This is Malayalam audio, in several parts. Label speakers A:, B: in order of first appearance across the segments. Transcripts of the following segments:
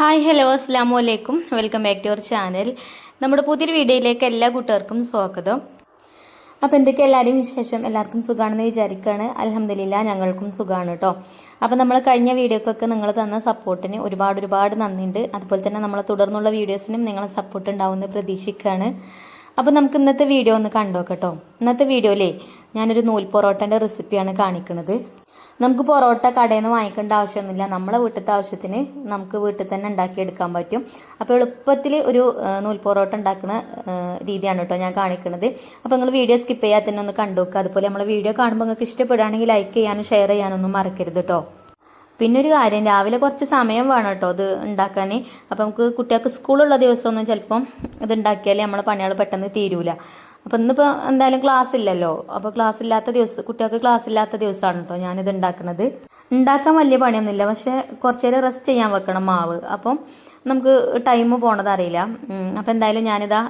A: ഹായ് ഹലോ അസ്സാം വലൈക്കും welcome back to our channel നമ്മുടെ പുതിയൊരു വീഡിയോയിലേക്ക് എല്ലാ കൂട്ടുകാർക്കും സ്വാഗതം. അപ്പോൾ എന്തൊക്കെ എല്ലാവരും വിശേഷം? എല്ലാവർക്കും സുഖമാണെന്ന് വിചാരിക്കുകയാണ് അലഹമില്ല ഞങ്ങൾക്കും സുഖമാണ് കേട്ടോ അപ്പോൾ നമ്മൾ കഴിഞ്ഞ വീഡിയോക്കൊക്കെ നിങ്ങൾ തന്ന സപ്പോർട്ടിന് ഒരുപാട് ഒരുപാട് നന്ദിയുണ്ട്. അതുപോലെ തന്നെ നമ്മളെ തുടർന്നുള്ള വീഡിയോസിനും നിങ്ങളെ സപ്പോർട്ട് ഉണ്ടാവുമെന്ന് പ്രതീക്ഷിക്കുകയാണ് അപ്പോൾ നമുക്ക് ഇന്നത്തെ വീഡിയോ ഒന്ന് കണ്ടോക്കട്ടോ ഇന്നത്തെ വീഡിയോയിലേ ഞാനൊരു നൂൽ പൊറോട്ടന്റെ റെസിപ്പിയാണ് കാണിക്കുന്നത് നമുക്ക് പൊറോട്ട കടയിൽ നിന്ന് വാങ്ങിക്കേണ്ട ആവശ്യമൊന്നുമില്ല. നമ്മളെ വീട്ടിലത്തെ ആവശ്യത്തിന് നമുക്ക് വീട്ടിൽ തന്നെ ഉണ്ടാക്കിയെടുക്കാൻ പറ്റും. അപ്പോൾ എളുപ്പത്തിൽ ഒരു നൂൽ പൊറോട്ട ഉണ്ടാക്കുന്ന രീതിയാണ് കേട്ടോ ഞാൻ കാണിക്കുന്നത് അപ്പോൾ നിങ്ങൾ വീഡിയോ സ്കിപ്പ് ചെയ്യാതെ തന്നെ ഒന്ന് കണ്ടു നോക്കുക അതുപോലെ നമ്മളെ വീഡിയോ കാണുമ്പോൾ നിങ്ങൾക്ക് ഇഷ്ടപ്പെടുകയാണെങ്കിൽ ലൈക്ക് ചെയ്യാനും ഷെയർ ചെയ്യാനൊന്നും മറക്കരുത് കേട്ടോ. പിന്നെ ഒരു കാര്യം രാവിലെ കുറച്ച് സമയം വേണം കേട്ടോ അത് ഉണ്ടാക്കാൻ. അപ്പോൾ നമുക്ക് കുട്ടികൾക്ക് സ്കൂളുള്ള ദിവസമൊന്നും ചിലപ്പം ഇത് ഉണ്ടാക്കിയാലേ നമ്മളെ പണികൾ പെട്ടെന്ന് തീരൂല. അപ്പോൾ ഇന്നിപ്പോൾ എന്തായാലും ക്ലാസ് ഇല്ലല്ലോ. അപ്പോൾ ക്ലാസ് ഇല്ലാത്ത ദിവസം കുട്ടികൾക്ക് ക്ലാസ് ഇല്ലാത്ത ദിവസമാണ് കേട്ടോ ഞാനിത് ഉണ്ടാക്കുന്നത് ഉണ്ടാക്കാൻ വലിയ പണിയൊന്നുമില്ല. പക്ഷേ കുറച്ച് നേരം റെസ്റ്റ് ചെയ്യാൻ വെക്കണം മാവ്. അപ്പം നമുക്ക് ടൈം പോണത് അറിയില്ല. അപ്പോൾ എന്തായാലും ഞാനിതാ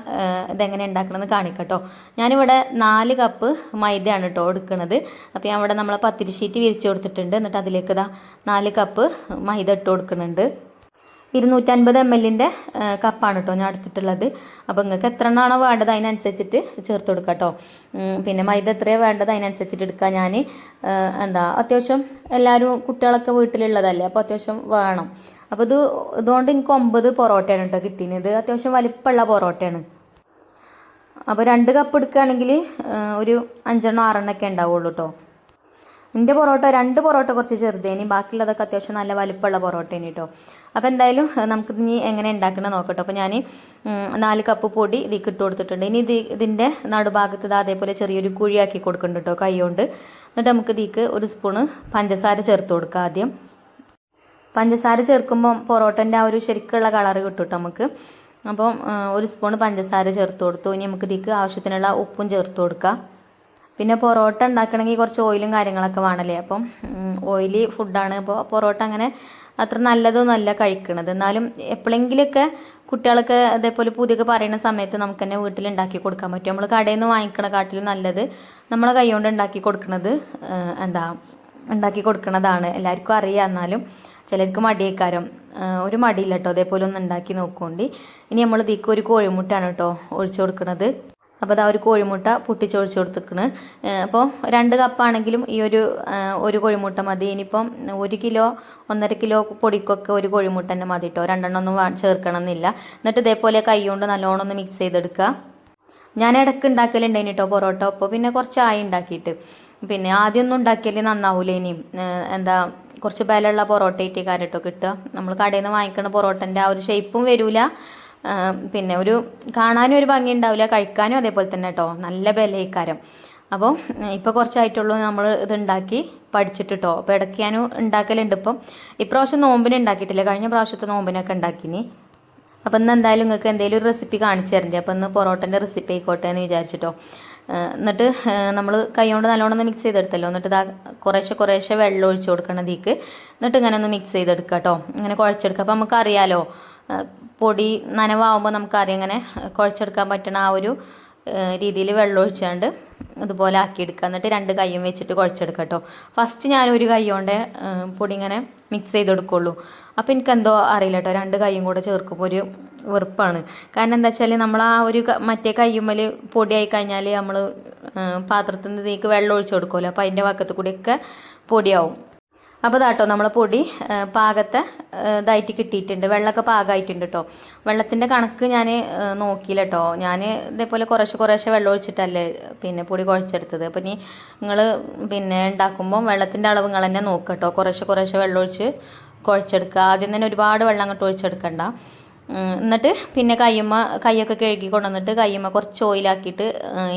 A: ഇതെങ്ങനെ ഉണ്ടാക്കണമെന്ന് കാണിക്കട്ടോ. ഞാനിവിടെ നാല് കപ്പ് മൈദയാണ് കേട്ടോ എടുക്കുന്നത് അപ്പോൾ ഞാൻ ഇവിടെ നമ്മളെ പത്തിരി ഷീറ്റ് വിരിച്ചു കൊടുത്തിട്ടുണ്ട്. എന്നിട്ട് അതിലേക്ക് ഇതാ നാല് കപ്പ് മൈദ ഇട്ട് കൊടുക്കുന്നുണ്ട് ഇരുന്നൂറ്റൻപത് എം എല്ലിന്റെ കപ്പാണ് കേട്ടോ ഞാൻ എടുത്തിട്ടുള്ളത്. അപ്പോൾ നിങ്ങൾക്ക് എത്ര എണ്ണമാണോ വേണ്ടത് അതിനനുസരിച്ചിട്ട് ചേർത്ത് കൊടുക്കുക കേട്ടോ പിന്നെ മൈദ എത്രയാണ് വേണ്ടത് അതിനനുസരിച്ചിട്ട് എടുക്കുക ഞാൻ എന്താ അത്യാവശ്യം എല്ലാവരും കുട്ടികളൊക്കെ വീട്ടിലുള്ളതല്ലേ അപ്പോൾ അത്യാവശ്യം വേണം. അപ്പോൾ ഇത് ഇതുകൊണ്ട് എനിക്ക് ഒമ്പത് പൊറോട്ടയാണ് കേട്ടോ കിട്ടിയത് ഇത് അത്യാവശ്യം വലിപ്പമുള്ള പൊറോട്ടയാണ്. അപ്പോൾ രണ്ട് കപ്പ് എടുക്കുകയാണെങ്കിൽ ഒരു അഞ്ചെണ്ണം ആറെണ്ണമൊക്കെ ഉണ്ടാവുള്ളൂ കേട്ടോ എന്റെ പൊറോട്ട രണ്ട് പൊറോട്ട കുറച്ച് ചെറുതേനി ബാക്കിയുള്ളതൊക്കെ അത്യാവശ്യം നല്ല വലിപ്പമുള്ള പൊറോട്ടേനി കേട്ടോ അപ്പോൾ എന്തായാലും നമുക്ക് ഇനി എങ്ങനെ ഉണ്ടാക്കണമെന്ന് നോക്കട്ടോ. അപ്പോൾ ഞാൻ നാല് കപ്പ് പൊടി ഇതിലേക്ക് ഇട്ട് കൊടുത്തിട്ടുണ്ട്. ഇനി ഇത് ഇതിന്റെ നടുഭാഗത്ത് ഇത് അതേപോലെ ചെറിയൊരു കുഴിയാക്കി കൊടുക്കുന്നുണ്ട് കേട്ടോ കൈ കൊണ്ട് എന്നിട്ട് നമുക്ക് ഇതിക്ക് ഒരു സ്പൂണ് പഞ്ചസാര ചേർത്ത് കൊടുക്കാം ആദ്യം. പഞ്ചസാര ചേർക്കുമ്പോൾ പൊറോട്ടന്റെ ആ ഒരു ശരിക്കുള്ള കളറ് കിട്ടും കേട്ടോ നമുക്ക്. അപ്പം ഒരു സ്പൂൺ പഞ്ചസാര ചേർത്ത് കൊടുത്തു. ഇനി നമുക്ക് ഇതിലേക്ക് ആവശ്യത്തിനുള്ള ഉപ്പും ചേർത്ത് കൊടുക്കാം. പിന്നെ പൊറോട്ട ഉണ്ടാക്കണമെങ്കിൽ കുറച്ച് ഓയിലും കാര്യങ്ങളൊക്കെ വേണമല്ലേ? അപ്പം ഓയിലി ഫുഡാണ് അപ്പോൾ പൊറോട്ട അങ്ങനെ അത്ര നല്ലതൊന്നുമല്ല കഴിക്കണത്. എന്നാലും എപ്പോഴെങ്കിലൊക്കെ കുട്ടികളൊക്കെ അതേപോലെ പുതിയൊക്കെ പറയുന്ന സമയത്ത് നമുക്ക് തന്നെ വീട്ടിൽ ഉണ്ടാക്കി കൊടുക്കാൻ പറ്റും. നമ്മൾ കടയിൽ നിന്ന് വാങ്ങിക്കണ കാട്ടിലും നല്ലത് നമ്മളെ കൈ കൊണ്ട് ഉണ്ടാക്കി കൊടുക്കുന്നത് എന്താ ഉണ്ടാക്കി കൊടുക്കണതാണ്. എല്ലാവർക്കും അറിയാം. എന്നാലും ചിലർക്ക് മടിയേക്കാരം. ഒരു മടിയില്ല കേട്ടോ. അതേപോലെ ഒന്ന് ഉണ്ടാക്കി നോക്കുകൊണ്ട്. ഇനി നമ്മൾ ഇതിക്ക് ഒരു കോഴിമുട്ടാണ് കേട്ടോ ഒഴിച്ചു കൊടുക്കുന്നത് അപ്പോൾ അതാ ഒരു കോഴിമുട്ട പൊട്ടിച്ചൊഴിച്ച് കൊടുത്തിക്കണ് അപ്പോൾ രണ്ട് കപ്പാണെങ്കിലും ഈ ഒരു ഒരു കോഴിമുട്ട മതി. ഇനിയിപ്പം ഒരു കിലോ ഒന്നര കിലോ പൊടിക്കൊക്കെ ഒരു കോഴിമുട്ട തന്നെ മതി കേട്ടോ രണ്ടെണ്ണം ഒന്നും ചേർക്കണം എന്നില്ല എന്നിട്ട് ഇതേപോലെ കൈ കൊണ്ട് നല്ലോണം ഒന്ന് മിക്സ് ചെയ്തെടുക്കുക ഞാൻ ഇടയ്ക്ക് ഉണ്ടാക്കലുണ്ടായിന് കേട്ടോ പൊറോട്ട. അപ്പോൾ പിന്നെ കുറച്ച് ആയി ഉണ്ടാക്കിയിട്ട്. പിന്നെ ആദ്യമൊന്നും ഉണ്ടാക്കിയാലേ നന്നാവൂലേ ഇനിയും. എന്താ കുറച്ച് ബലമുള്ള പൊറോട്ട ഇട്ടിക്കാരട്ടോ കിട്ടുക നമ്മൾ കടയിൽ നിന്ന് വാങ്ങിക്കുന്ന പൊറോട്ടന്റെ ആ ഒരു ഷേപ്പും വരൂല. ഏഹ് പിന്നെ ഒരു കാണാനും ഒരു ഭംഗി ഉണ്ടാവില്ല കഴിക്കാനും അതേപോലെ തന്നെ കേട്ടോ നല്ല ബലയിക്കാരം. അപ്പോൾ ഇപ്പോൾ കുറച്ചായിട്ടുള്ളൂ നമ്മൾ ഇത് ഉണ്ടാക്കി പഠിച്ചിട്ട് കേട്ടോ അപ്പോൾ ഇടയ്ക്ക് ഞാൻ ഉണ്ടാക്കലുണ്ട് ഇപ്പം. ഇപ്രാവശ്യം നോമ്പിന് ഉണ്ടാക്കിയിട്ടില്ല. കഴിഞ്ഞ പ്രാവശ്യത്തെ നോമ്പിനൊക്കെ ഉണ്ടാക്കിനി. അപ്പം ഇന്ന് എന്തായാലും നിങ്ങൾക്ക് എന്തെങ്കിലും ഒരു റെസിപ്പി കാണിച്ചു തരണ്ടേ. അപ്പം ഇന്ന് പൊറോട്ടന്റെ റെസിപ്പി ആയിക്കോട്ടെ എന്ന് വിചാരിച്ചിട്ടോ എന്നിട്ട് നമ്മൾ കൈകൊണ്ട് നല്ലോണം മിക്സ് ചെയ്തെടുത്തല്ലോ. എന്നിട്ട് ഇതാ കുറേശ്ശെ കുറേശ്ശെ വെള്ളം ഒഴിച്ചു കൊടുക്കണം ഇതിക്ക്. എന്നിട്ട് ഇങ്ങനെ ഒന്ന് മിക്സ് ചെയ്തെടുക്കാം കേട്ടോ ഇങ്ങനെ കുഴച്ചെടുക്കുക അപ്പം നമുക്കറിയാലോ പൊടി നനവാകുമ്പോൾ നമുക്കറിയാം ഇങ്ങനെ കുഴച്ചെടുക്കാൻ പറ്റണ ആ ഒരു രീതിയിൽ വെള്ളം ഒഴിച്ചാണ്ട് ഇതുപോലെ ആക്കിയെടുക്കുക. എന്നിട്ട് രണ്ട് കൈയും വെച്ചിട്ട് കുഴച്ചെടുക്കുക കേട്ടോ ഫസ്റ്റ് ഞാൻ ഒരു കൈ കൊണ്ട് പൊടി ഇങ്ങനെ മിക്സ് ചെയ്തെടുക്കുള്ളൂ. അപ്പോൾ എനിക്കെന്തോ അറിയില്ല കേട്ടോ രണ്ട് കൈയും കൂടെ ചേർക്കുമ്പോൾ ഒരു വെറുപ്പാണ്. കാരണം എന്താ വെച്ചാൽ നമ്മൾ ആ ഒരു മറ്റേ കയ്യുമ്മൽ പൊടിയായി കഴിഞ്ഞാൽ നമ്മൾ പാത്രത്തിൽ നിന്ന് ഇതിലേക്ക് വെള്ളം ഒഴിച്ചു കൊടുക്കുമല്ലോ അപ്പോൾ അതിന്റെ ഭാഗത്ത് കൂടിയൊക്കെ പൊടിയാവും. അപ്പോൾ ഇതാട്ടോ നമ്മളെ പൊടി പാകത്തെ ഇതായിട്ട് കിട്ടിയിട്ടുണ്ട്. വെള്ളമൊക്കെ പാകമായിട്ടുണ്ട് കേട്ടോ വെള്ളത്തിന്റെ കണക്ക് ഞാൻ നോക്കിയില്ല കേട്ടോ ഞാൻ ഇതേപോലെ കുറേശ്ശെ കുറേശ്ശെ വെള്ളം ഒഴിച്ചിട്ടല്ലേ പിന്നെ പൊടി കുഴച്ചെടുത്തത്. അപ്പം ഇനി നിങ്ങൾ പിന്നെ ഉണ്ടാക്കുമ്പോൾ വെള്ളത്തിന്റെ അളവ് നിങ്ങൾ തന്നെ നോക്കുക കേട്ടോ കുറേശ്ശെ കുറേശ്ശെ വെള്ളം ഒഴിച്ച് കുഴച്ചെടുക്കുക. ആദ്യം തന്നെ ഒരുപാട് വെള്ളം അങ്ങോട്ട് ഒഴിച്ചെടുക്കണ്ട. എന്നിട്ട് പിന്നെ കയ്യുമ്മ കൈയൊക്കെ കഴുകി കൊണ്ടുവന്നിട്ട് കയ്യുമ്മ കുറച്ച് ഓയിലാക്കിയിട്ട്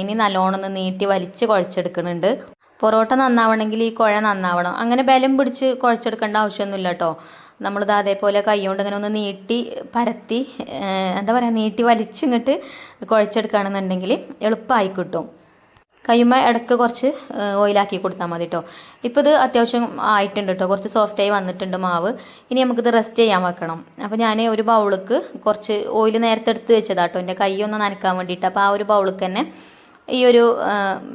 A: ഇനി നല്ലോണം നീട്ടി വലിച്ച് കുഴച്ചെടുക്കുന്നുണ്ട്. പൊറോട്ട നന്നാവണമെങ്കിൽ ഈ കുഴ നന്നാവണം. അങ്ങനെ ബലം പിടിച്ച് കുഴച്ചെടുക്കേണ്ട ആവശ്യമൊന്നുമില്ല കേട്ടോ നമ്മളിത് അതേപോലെ കൈകൊണ്ട് ഇങ്ങനെ ഒന്ന് നീട്ടി പരത്തി എന്താ പറയുക നീട്ടി വലിച്ചിങ്ങോട്ട് കുഴച്ചെടുക്കുകയാണെന്നുണ്ടെങ്കിൽ എളുപ്പമായി കിട്ടും. കയ്യുമ്മ ഇടയ്ക്ക് കുറച്ച് ഓയിലാക്കി കൊടുത്താൽ മതി കേട്ടോ ഇപ്പോൾ ഇത് അത്യാവശ്യം ആയിട്ടുണ്ട് കേട്ടോ കുറച്ച് സോഫ്റ്റായി വന്നിട്ടുണ്ട് മാവ്. ഇനി നമുക്കിത് റെസ്റ്റ് ചെയ്യാൻ വെക്കണം. അപ്പോൾ ഞാൻ ഒരു ബൗളിക്ക് കുറച്ച് ഓയിൽ നേരത്തെ എടുത്ത് വെച്ചതാട്ടോ എന്റെ കൈ ഒന്ന് നനക്കാൻ വേണ്ടിയിട്ട്. അപ്പോൾ ആ ഒരു ബൗളിക്ക് തന്നെ ഈ ഒരു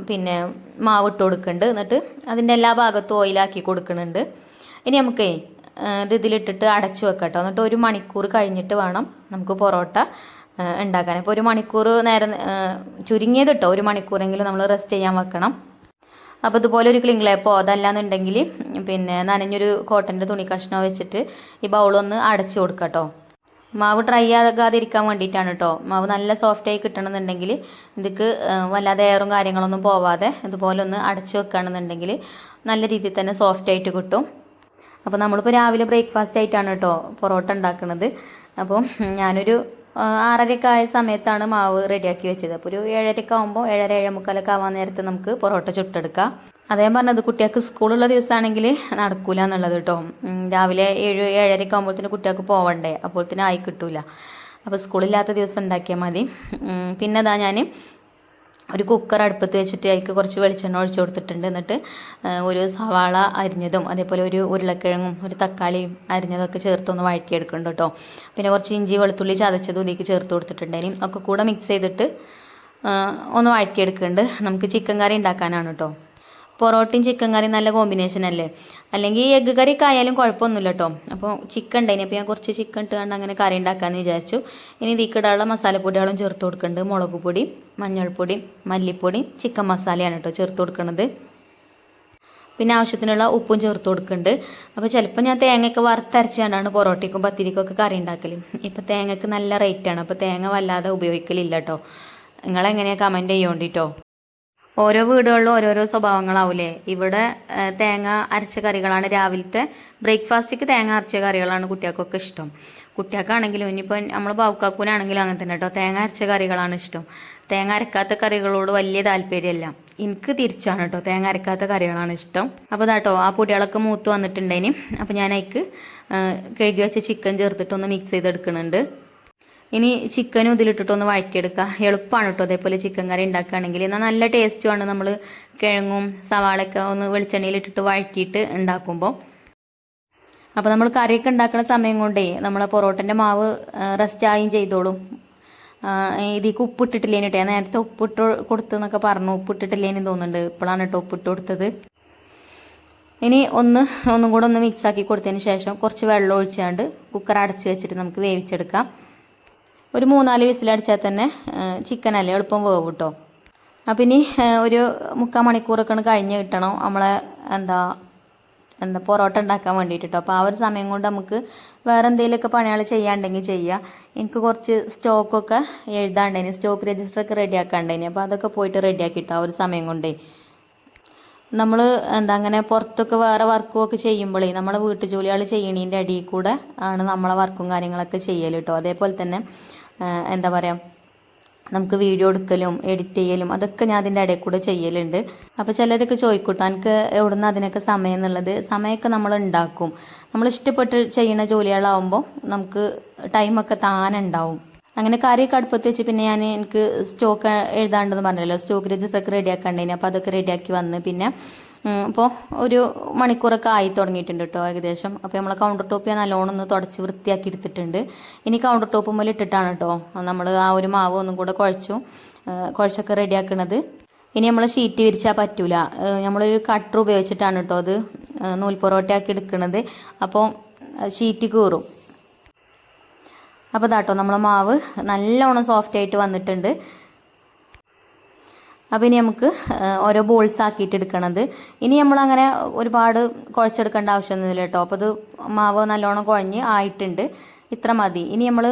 A: പിന്നെ മാവ് ഇട്ട് കൊടുക്കുന്നുണ്ട് എന്നിട്ട് അതിന്റെ എല്ലാ ഭാഗത്തും ഓയിലാക്കി കൊടുക്കുന്നുണ്ട് ഇനി നമുക്ക് ഇത് ഇതിലിട്ടിട്ട് അടച്ചു വെക്കാം കേട്ടോ എന്നിട്ട് ഒരു മണിക്കൂർ കഴിഞ്ഞിട്ട് വേണം നമുക്ക് പൊറോട്ട ഉണ്ടാക്കാൻ. അപ്പോൾ ഒരു മണിക്കൂർ നേരം ചുരുങ്ങിയത് കേട്ടോ ഒരു മണിക്കൂറെങ്കിലും നമ്മൾ റെസ്റ്റ് ചെയ്യാൻ വെക്കണം. അപ്പോൾ ഇതുപോലെ ഒരു ക്ലിംഗ് ലേപ്പോ അതല്ലാന്നുണ്ടെങ്കിൽ പിന്നെ നനഞ്ഞൊരു കോട്ടന്റെ തുണി കഷ്ണം വെച്ചിട്ട് ഈ ബൗളൊന്ന് അടച്ചു കൊടുക്കാം കേട്ടോ മാവ് ഡ്രൈ ആകാതിരിക്കാൻ വേണ്ടിയിട്ടാണ് കേട്ടോ മാവ് നല്ല സോഫ്റ്റായി കിട്ടണമെന്നുണ്ടെങ്കിൽ ഇതിക്ക് വല്ലാതെ എയറും കാര്യങ്ങളൊന്നും പോവാതെ ഇതുപോലെ ഒന്ന് അടച്ചു വെക്കുകയാണെന്നുണ്ടെങ്കിൽ നല്ല രീതിയിൽ തന്നെ സോഫ്റ്റ് ആയിട്ട് കിട്ടും. അപ്പോൾ നമ്മളിപ്പോൾ രാവിലെ ബ്രേക്ക്ഫാസ്റ്റ് ആയിട്ടാണ് കേട്ടോ പൊറോട്ട ഉണ്ടാക്കുന്നത് അപ്പം ഞാനൊരു ആറരയൊക്കെ ആയ സമയത്താണ് മാവ് റെഡിയാക്കി വെച്ചത്. അപ്പോൾ ഒരു ഏഴരയൊക്കെ ആകുമ്പോൾ ഏഴര ഏഴേമുക്കാലൊക്കെ ആവാൻ നേരത്തെ നമുക്ക് പൊറോട്ട ചുട്ടെടുക്കാം. അതേ പറഞ്ഞത് കുട്ടികൾക്ക് സ്കൂളുള്ള ദിവസമാണെങ്കിൽ നടക്കൂല എന്നുള്ളത് കേട്ടോ. രാവിലെ ഏഴ് ഏഴരയ്ക്ക് ആകുമ്പോഴത്തേന് കുട്ടികൾക്ക് പോവണ്ടേ? അപ്പോഴത്തേനും ആയി കിട്ടൂല. അപ്പോൾ സ്കൂളില്ലാത്ത ദിവസം ഉണ്ടാക്കിയാൽ മതി. പിന്നെ അതാ ഞാൻ ഒരു കുക്കർ അടുപ്പത്ത് വെച്ചിട്ട് അതിലേക്ക് കുറച്ച് വെളിച്ചെണ്ണ ഒഴിച്ചു കൊടുത്തിട്ടുണ്ട്. എന്നിട്ട് ഒരു സവാള അരിഞ്ഞതും അതേപോലെ ഒരു ഉരുളക്കിഴങ്ങും ഒരു തക്കാളിയും അരിഞ്ഞതൊക്കെ ചേർത്തൊന്ന് വഴറ്റിയെടുക്കുന്നുണ്ട് കേട്ടോ. പിന്നെ കുറച്ച് ഇഞ്ചി വെളുത്തുള്ളി ചതച്ചതും ഇതിലേക്ക് ചേർത്ത് കൊടുത്തിട്ടുണ്ട് ഇനി ഒക്കെ കൂടെ മിക്സ് ചെയ്തിട്ട് ഒന്ന് വഴറ്റിയെടുക്കുന്നുണ്ട്. നമുക്ക് ചിക്കൻ കറി ഉണ്ടാക്കാനാണ് കേട്ടോ. പൊറോട്ടയും ചിക്കൻ കറിയും നല്ല കോമ്പിനേഷൻ അല്ലേ? അല്ലെങ്കിൽ ഈ എഗ്ഗ് കറിയൊക്കെ ആയാലും കുഴപ്പമൊന്നുമില്ല കേട്ടോ അപ്പോൾ ചിക്കൻ ഉണ്ടായിന് അപ്പോൾ ഞാൻ കുറച്ച് ചിക്കൻ ഇട്ടുകൊണ്ട് അങ്ങനെ കറി ഉണ്ടാക്കാമെന്ന് വിചാരിച്ചു. ഇനി ഇതിക്കിടാനുള്ള മസാലപ്പൊടികളും ചേർത്ത് കൊടുക്കുന്നുണ്ട് മുളക് പൊടി മഞ്ഞൾപ്പൊടി മല്ലിപ്പൊടി ചിക്കൻ മസാലയാണ് കേട്ടോ ചേർത്ത് കൊടുക്കുന്നത് പിന്നെ ആവശ്യത്തിനുള്ള ഉപ്പും ചേർത്ത് കൊടുക്കുന്നുണ്ട് അപ്പോൾ ചിലപ്പോൾ ഞാൻ തേങ്ങയൊക്കെ വറുത്തരച്ചുകൊണ്ടാണ് പൊറോട്ടയ്ക്കും പത്തിരിക്കും ഒക്കെ കറി ഉണ്ടാക്കൽ ഇപ്പോൾ തേങ്ങയ്ക്ക് നല്ല റേറ്റാണ് അപ്പോൾ തേങ്ങ വല്ലാതെ ഉപയോഗിക്കലില്ല കേട്ടോ നിങ്ങളെങ്ങനെയാണ് കമന്റ് ചെയ്യോണ്ടിട്ടോ ഓരോ വീടുകളിലും ഓരോരോ സ്വഭാവങ്ങളാവൂലേ? ഇവിടെ തേങ്ങ അരച്ച കറികളാണ് രാവിലത്തെ ബ്രേക്ക്ഫാസ്റ്റിക്ക് തേങ്ങ അരച്ച കറികളാണ് കുട്ടികൾക്കൊക്കെ ഇഷ്ടം. കുട്ടികൾക്കാണെങ്കിലും ഇനിയിപ്പോൾ നമ്മൾ ബാവുക്കാക്കൂനാണെങ്കിലും അങ്ങനെ തന്നെ കേട്ടോ തേങ്ങ അരച്ച കറികളാണ് ഇഷ്ടം. തേങ്ങ അരക്കാത്ത കറികളോട് വലിയ താല്പര്യമല്ല. എനിക്ക് തിരിച്ചാണ് കേട്ടോ തേങ്ങ അരക്കാത്ത കറികളാണ് ഇഷ്ടം. അപ്പോൾ ഇതാട്ടോ ആ പൊടികളൊക്കെ മൂത്ത് വന്നിട്ടുണ്ടേനി. അപ്പോൾ ഞാൻ അതിക്ക് കഴുകി വെച്ച ചിക്കൻ ചേർത്തിട്ടൊന്ന് മിക്സ് ചെയ്തെടുക്കുന്നുണ്ട് ഇനി ചിക്കനും ഇതിലിട്ടിട്ടൊന്ന് വഴറ്റിയെടുക്കുക എളുപ്പമാണ് കേട്ടോ അതേപോലെ ചിക്കൻ കറി ഉണ്ടാക്കുകയാണെങ്കിൽ. എന്നാൽ നല്ല ടേസ്റ്റുമാണ് നമ്മൾ കിഴങ്ങും സവാളയൊക്കെ ഒന്ന് വെളിച്ചെണ്ണയിൽ ഇട്ടിട്ട് വഴറ്റിയിട്ട് ഉണ്ടാക്കുമ്പോൾ. അപ്പോൾ നമ്മൾ കറിയൊക്കെ ഉണ്ടാക്കുന്ന സമയം കൊണ്ടേ നമ്മളെ പൊറോട്ടന്റെ മാവ് റെസ്റ്റായും ചെയ്തോളും. ഇതിക്ക് ഉപ്പിട്ടിട്ടില്ലേന് കേട്ടോ ഞാൻ നേരത്തെ ഉപ്പിട്ട് കൊടുത്തെന്നൊക്കെ പറഞ്ഞു. ഉപ്പിട്ടിട്ടില്ലേന്ന് തോന്നുന്നുണ്ട്. ഇപ്പോഴാണ് കേട്ടോ ഉപ്പിട്ട് കൊടുത്തത്. ഇനി ഒന്ന് ഒന്നും കൂടെ ഒന്ന് മിക്സ് ആക്കി കൊടുത്തതിന് ശേഷം കുറച്ച് വെള്ളം ഒഴിച്ചാണ്ട് കുക്കർ അടച്ചു വെച്ചിട്ട് നമുക്ക് വേവിച്ചെടുക്കാം. ഒരു മൂന്നാൽ വിസിലടിച്ചാൽ തന്നെ ചിക്കൻ അല്ലേ എളുപ്പം വേവ് കിട്ടും അപ്പം ഇനി ഒരു മുക്കാൽ മണിക്കൂറൊക്കെ കഴിഞ്ഞ് കിട്ടണം. നമ്മളെ എന്താ എന്താ പൊറോട്ട ഉണ്ടാക്കാൻ വേണ്ടിയിട്ട് കേട്ടോ അപ്പോൾ ആ ഒരു സമയം കൊണ്ട് നമുക്ക് വേറെ എന്തെങ്കിലുമൊക്കെ പണികൾ ചെയ്യാണ്ടെങ്കിൽ ചെയ്യാം. എനിക്ക് കുറച്ച് സ്റ്റോക്കൊക്കെ എഴുതാണ്ടേനി സ്റ്റോക്ക് രജിസ്റ്ററൊക്കെ റെഡിയാക്കാണ്ടേനി അപ്പോൾ അതൊക്കെ പോയിട്ട് റെഡിയാക്കിട്ടോ ആ ഒരു സമയം കൊണ്ടേ. നമ്മൾ എന്താ അങ്ങനെ പുറത്തൊക്കെ വേറെ വർക്കും ഒക്കെ ചെയ്യുമ്പോഴേ നമ്മളെ വീട്ടു ജോലികൾ ചെയ്യണീന്റെ അടിയിൽ കൂടെ ആണ് നമ്മളെ വർക്കും കാര്യങ്ങളൊക്കെ ചെയ്യൽ കേട്ടോ അതേപോലെ തന്നെ എന്താ പറയുക നമുക്ക് വീഡിയോ എടുക്കലും എഡിറ്റ് ചെയ്യലും അതൊക്കെ ഞാൻ അതിന്റെ ഇടയിൽ കൂടെ ചെയ്യലുണ്ട്. അപ്പോൾ ചിലരൊക്കെ ചോദിക്കൂട്ടോ എനിക്ക് എവിടുന്ന് അതിനൊക്കെ സമയം എന്നുള്ളത്? സമയമൊക്കെ നമ്മൾ ഉണ്ടാക്കും. നമ്മൾ ഇഷ്ടപ്പെട്ട് ചെയ്യുന്ന ജോലികളാവുമ്പോൾ നമുക്ക് ടൈമൊക്കെ താനെ ഉണ്ടാവും. അങ്ങനെ കറിയൊക്കെ അടുപ്പത്ത് വെച്ച് പിന്നെ ഞാൻ എനിക്ക് സ്റ്റോക്ക് എഴുതാണ്ടെന്ന് പറഞ്ഞല്ലോ സ്റ്റോക്ക് രജിസ്റ്റർ ഒക്കെ റെഡിയാക്കണ്ടേനി അപ്പോൾ അതൊക്കെ റെഡിയാക്കി വന്ന് പിന്നെ ഇപ്പോൾ ഒരു മണിക്കൂറൊക്കെ ആയി തുടങ്ങിയിട്ടുണ്ട് കേട്ടോ ഏകദേശം. അപ്പോൾ നമ്മൾ കൗണ്ടർ ടോപ്പ് ഞാൻ നല്ലോണം ഒന്ന് തുടച്ച് വൃത്തിയാക്കി എടുത്തിട്ടുണ്ട്. ഇനി കൗണ്ടർ ടോപ്പ് മുതൽ ഇട്ടിട്ടാണ് കേട്ടോ നമ്മൾ ആ ഒരു മാവ് ഒന്നും കൂടെ കുഴച്ചു കുഴച്ചൊക്കെ റെഡിയാക്കണത് ഇനി നമ്മൾ ഷീറ്റ് വിരിച്ചാൽ പറ്റൂല. നമ്മളൊരു കട്ടർ ഉപയോഗിച്ചിട്ടാണ് കേട്ടോ അത് നൂൽ പൊറോട്ടയാക്കി എടുക്കുന്നത് അപ്പോൾ ഷീറ്റ് കീറും. അപ്പോൾ ഇതാട്ടോ നമ്മളെ മാവ് നല്ലോണം സോഫ്റ്റ് ആയിട്ട് വന്നിട്ടുണ്ട്. അപ്പോൾ ഇനി നമുക്ക് ഓരോ ബോൾസ് ആക്കിയിട്ട് എടുക്കണത്. ഇനി നമ്മളങ്ങനെ ഒരുപാട് കുഴച്ചെടുക്കേണ്ട ആവശ്യമൊന്നുമില്ല കേട്ടോ. അപ്പോൾ ഇത് മാവ് നല്ലോണം കുഴഞ്ഞ് ആയിട്ടുണ്ട്. ഇത്ര മതി. ഇനി നമ്മൾ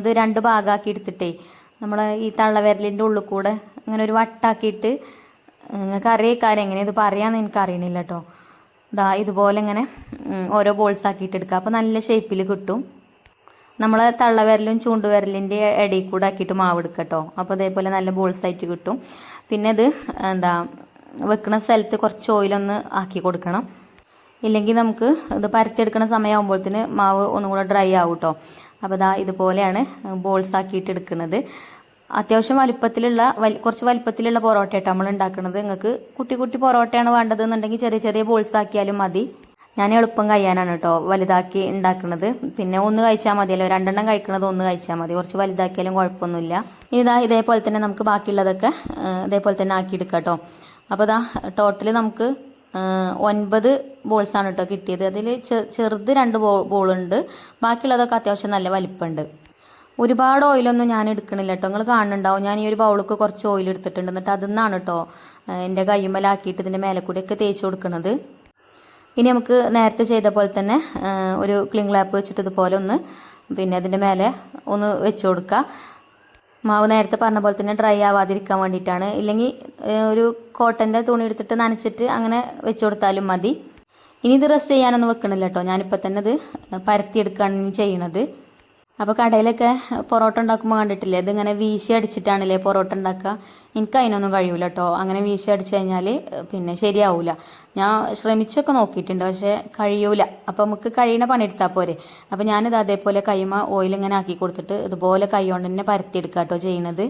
A: ഇത് രണ്ട് ഭാഗമാക്കി എടുത്തിട്ടേ നമ്മൾ ഈ തള്ളവിരലിന്റെ ഉള്ളിൽ കൂടെ ഇങ്ങനെ ഒരു വട്ടാക്കിയിട്ട് നിങ്ങൾക്ക് അറിയേക്കാരം എങ്ങനെ ഇത് പറയാമെന്ന് എനിക്ക് അറിയണില്ല കേട്ടോ. ഇതാ ഇതുപോലെ ഇങ്ങനെ ഓരോ ബോൾസ് ആക്കിയിട്ട് എടുക്കുക അപ്പോൾ നല്ല ഷേപ്പിൽ കിട്ടും. നമ്മൾ തള്ളവിരലും ചൂണ്ടുവിരലിന്റെ ഇടയിൽ കൂടെ ആക്കിയിട്ട് മാവ് എടുക്കട്ടോ കേട്ടോ. അപ്പോൾ അതേപോലെ നല്ല ബോൾസ് ആയിട്ട് കിട്ടും. പിന്നെ ഇത് എന്താ വെക്കുന്ന സ്ഥലത്ത് കുറച്ച് ഓയിലൊന്ന് ആക്കി കൊടുക്കണം. ഇല്ലെങ്കിൽ നമുക്ക് ഇത് പരത്തിയെടുക്കുന്ന സമയമാകുമ്പോഴത്തേന് മാവ് ഒന്നും കൂടെ ഡ്രൈ ആവും കേട്ടോ അപ്പോൾ ഇതാ ഇതുപോലെയാണ് ബോൾസ് ആക്കിയിട്ട് എടുക്കുന്നത്. അത്യാവശ്യം വലുപ്പത്തിലുള്ള വലി കുറച്ച് വലുപ്പത്തിലുള്ള പൊറോട്ട ആയിട്ട് നമ്മൾ ഉണ്ടാക്കുന്നത് നിങ്ങൾക്ക് കുട്ടി കുട്ടി പൊറോട്ടയാണ് വേണ്ടത് എന്നുണ്ടെങ്കിൽ ചെറിയ ചെറിയ ബോൾസ് ആക്കിയാലും മതി. ഞാൻ എളുപ്പം കഴിയാനാണ് കേട്ടോ വലുതാക്കി ഉണ്ടാക്കുന്നത് പിന്നെ ഒന്ന് കഴിച്ചാൽ മതിയല്ലോ. രണ്ടെണ്ണം കഴിക്കണത് ഒന്ന് കഴിച്ചാൽ മതി. കുറച്ച് വലുതാക്കിയാലും കുഴപ്പമൊന്നുമില്ല. ഇതാ ഇതേപോലെ തന്നെ നമുക്ക് ബാക്കിയുള്ളതൊക്കെ ഇതേപോലെ തന്നെ ആക്കി എടുക്കാം കേട്ടോ അപ്പോൾ ഇതാ ടോട്ടൽ നമുക്ക് ഒൻപത് ബോൾസാണ് കേട്ടോ കിട്ടിയത്. അതിൽ ചെറുത് രണ്ട് ബോൾ ബോളുണ്ട് ബാക്കിയുള്ളതൊക്കെ അത്യാവശ്യം നല്ല വലിപ്പമുണ്ട്. ഒരുപാട് ഓയിലൊന്നും ഞാൻ എടുക്കണില്ല കേട്ടോ നിങ്ങൾ കാണുന്നുണ്ടാവും. ഞാൻ ഈ ഒരു ബൗളൊക്കെ കുറച്ച് ഓയിൽ എടുത്തിട്ടുണ്ട്. എന്നിട്ട് അതിൽ നിന്നാണ് കേട്ടോ എന്റെ കയ്യുമ്മലാക്കിയിട്ട് ഇതിന്റെ മേലെ കൂടെയൊക്കെ തേച്ച് കൊടുക്കുന്നത് ഇനി നമുക്ക് നേരത്തെ ചെയ്ത പോലെ തന്നെ ഒരു ക്ലിംഗ് ലാപ്പ് വെച്ചിട്ട് ഇതുപോലെ ഒന്ന് പിന്നെ അതിന്റെ മേലെ ഒന്ന് വെച്ച് കൊടുക്കുക മാവ് നേരത്തെ പറഞ്ഞ പോലെ തന്നെ ഡ്രൈ ആവാതിരിക്കാൻ വേണ്ടിയിട്ടാണ്. ഇല്ലെങ്കിൽ ഒരു കോട്ടന്റെ തുണി എടുത്തിട്ട് നനച്ചിട്ട് അങ്ങനെ വെച്ച് കൊടുത്താലും മതി. ഇനി ഇത് റെസ്റ്റ് ചെയ്യാനൊന്നും വെക്കണില്ല കേട്ടോ ഞാനിപ്പോൾ തന്നെ ഇത് പരത്തിയെടുക്കുകയാണ് ചെയ്യണത്. അപ്പോൾ കടയിലൊക്കെ പൊറോട്ട ഉണ്ടാക്കുമ്പോൾ കണ്ടിട്ടില്ലേ? ഇതിങ്ങനെ വീശി അടിച്ചിട്ടാണല്ലേ പൊറോട്ട ഉണ്ടാക്കുക? എനിക്ക് അതിനൊന്നും കഴിയൂല കേട്ടോ അങ്ങനെ വീശി അടിച്ചു കഴിഞ്ഞാൽ പിന്നെ ശരിയാവൂല. ഞാൻ ശ്രമിച്ചൊക്കെ നോക്കിയിട്ടുണ്ട് പക്ഷേ കഴിയൂല. അപ്പോൾ നമുക്ക് കഴിയുന്ന പണിയെടുത്താൽ പോരെ. അപ്പോൾ ഞാനിത് അതേപോലെ കൈമ ഓയിൽ ഇങ്ങനെ ആക്കി കൊടുത്തിട്ട് ഇതുപോലെ കൈ കൊണ്ട് തന്നെ പരത്തിയെടുക്കുക കേട്ടോ ചെയ്യണത്.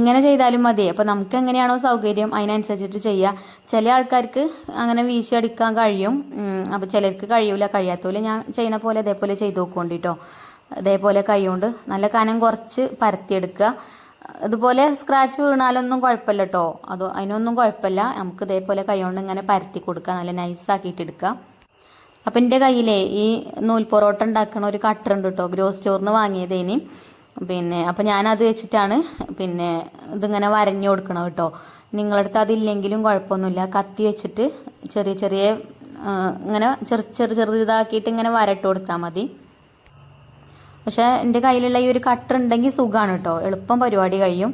A: ഇങ്ങനെ ചെയ്താലും മതി. അപ്പോൾ നമുക്ക് എങ്ങനെയാണോ സൗകര്യം അതിനനുസരിച്ചിട്ട് ചെയ്യുക ചില ആൾക്കാർക്ക് അങ്ങനെ വീശി അടിക്കാൻ കഴിയും. അപ്പോൾ ചിലർക്ക് കഴിയൂല. കഴിയാത്തപോലെ ഞാൻ ചെയ്യുന്ന പോലെ അതേപോലെ ചെയ്ത് നോക്കുകൊണ്ടിട്ടോ ഇതേപോലെ കൈകൊണ്ട് നല്ല കനം കുറച്ച് പരത്തിയെടുക്കുക. ഇതുപോലെ സ്ക്രാച്ച് വീണാലൊന്നും കുഴപ്പമില്ല കേട്ടോ അത് അതിനൊന്നും കുഴപ്പമില്ല. നമുക്ക് ഇതേപോലെ കൈകൊണ്ട് ഇങ്ങനെ പരത്തി കൊടുക്കുക. നല്ല നൈസാക്കിയിട്ട് എടുക്കുക. അപ്പം എന്റെ കയ്യിലേ ഈ നൂൽ പൊറോട്ട ഉണ്ടാക്കണ ഒരു കട്ടർ ഉണ്ട് കേട്ടോ ഗ്രോ സ്റ്റോറിൽ നിന്ന് വാങ്ങിയതേനി പിന്നെ അപ്പം ഞാനത് വെച്ചിട്ടാണ് പിന്നെ ഇതിങ്ങനെ വരഞ്ഞു കൊടുക്കണം കേട്ടോ നിങ്ങളടുത്ത് അതില്ലെങ്കിലും കുഴപ്പമൊന്നുമില്ല. കത്തി വെച്ചിട്ട് ചെറിയ ചെറിയ ഇങ്ങനെ ചെറു ചെറു ചെറുതാക്കിയിട്ട് ഇങ്ങനെ വരട്ട് കൊടുത്താൽ മതി. പക്ഷേ എന്റെ കയ്യിലുള്ള ഈ ഒരു കട്ടർ ഉണ്ടെങ്കിൽ സുഖമാണ് കേട്ടോ എളുപ്പം പരിപാടി കഴിയും.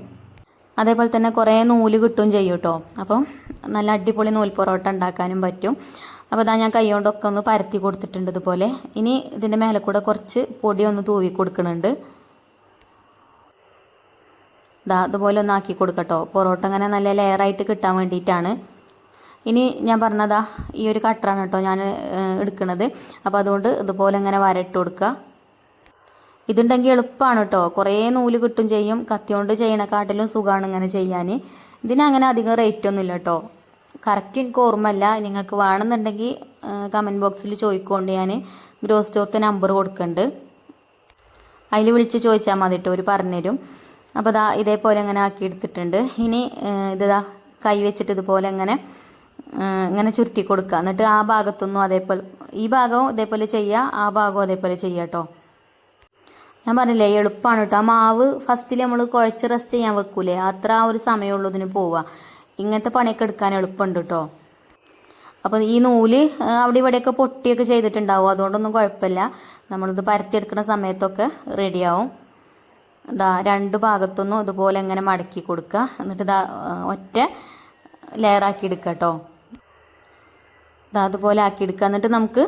A: അതേപോലെ തന്നെ കുറേ നൂൽ കിട്ടുകയും ചെയ്യും കേട്ടോ അപ്പം നല്ല അടിപൊളി നൂൽ പൊറോട്ട ഉണ്ടാക്കാനും പറ്റും. അപ്പോൾ അതാ ഞാൻ കൈ കൊണ്ടൊക്കെ ഒന്ന് പരത്തി കൊടുത്തിട്ടുണ്ട് ഇതുപോലെ. ഇനി ഇതിന്റെ മേലെ കൂടെ കുറച്ച് പൊടി ഒന്ന് തൂവി കൊടുക്കുന്നുണ്ട്. ഇതാ അതുപോലെ ഒന്ന് ആക്കി കൊടുക്കട്ടോ പൊറോട്ട അങ്ങനെ നല്ല ലെയറായിട്ട് കിട്ടാൻ വേണ്ടിയിട്ടാണ്. ഇനി ഞാൻ പറഞ്ഞതാ ഈ ഒരു കട്ടറാണ് കേട്ടോ ഞാൻ എടുക്കുന്നത് അപ്പോൾ അതുകൊണ്ട് ഇതുപോലെ ഇങ്ങനെ വരട്ട് കൊടുക്കുക. ഇതുണ്ടെങ്കിൽ എളുപ്പമാണ് കേട്ടോ കുറേ നൂൽ കിട്ടും ചെയ്യും. കത്തിയോണ്ട് ചെയ്യണക്കാട്ടിലും സുഖമാണ് ഇങ്ങനെ ചെയ്യാൻ ഇതിനങ്ങനെ അധികം റേറ്റ് ഒന്നുമില്ല കേട്ടോ കറക്റ്റ് എനിക്ക് ഓർമ്മയില്ല. നിങ്ങൾക്ക് വേണമെന്നുണ്ടെങ്കിൽ കമന്റ് ബോക്സിൽ ചോദിക്കൊണ്ട് ഞാൻ ഗ്രോ സ്റ്റോറത്തെ നമ്പർ കൊടുക്കുന്നുണ്ട് അതിൽ വിളിച്ച് ചോദിച്ചാൽ മതി കേട്ടോ അവർ പറഞ്ഞുതരും അപ്പോൾ ദാ ഇതേപോലെ അങ്ങനെ ആക്കി എടുത്തിട്ടുണ്ട്. ഇനി ഇതാ കൈ വെച്ചിട്ട് ഇതുപോലെ ഇങ്ങനെ ഇങ്ങനെ ചുരുട്ടി കൊടുക്കുക എന്നിട്ട് ആ ഭാഗത്തൊന്നും അതേപോലെ ഈ ഭാഗവും ഇതേപോലെ ചെയ്യുക ആ ഭാഗവും അതേപോലെ ചെയ്യുക കേട്ടോ ഞാൻ പറഞ്ഞില്ലേ എളുപ്പമാണ് കേട്ടോ ആ മാവ് ഫസ്റ്റിൽ നമ്മൾ കുഴച്ച് റെസ്റ്റ് ചെയ്യാൻ വെക്കൂലേ? അത്ര ആ ഒരു സമയമുള്ളതിന് പോവുക ഇങ്ങനത്തെ പണിയൊക്കെ എടുക്കാൻ എളുപ്പമുണ്ട് കേട്ടോ അപ്പോൾ ഈ നൂൽ അവിടെ ഇവിടെയൊക്കെ പൊട്ടിയൊക്കെ ചെയ്തിട്ടുണ്ടാവും. അതുകൊണ്ടൊന്നും കുഴപ്പമില്ല. നമ്മളിത് പരത്തിയെടുക്കുന്ന സമയത്തൊക്കെ റെഡിയാവും. ഇതാ രണ്ട് ഭാഗത്തൊന്നും ഇതുപോലെ ഇങ്ങനെ മടക്കി കൊടുക്കുക. എന്നിട്ട് ഇതാ ഒറ്റ ലെയറാക്കി എടുക്കുക കേട്ടോ ഇതാ അതുപോലെ ആക്കി എടുക്കുക. എന്നിട്ട് നമുക്ക്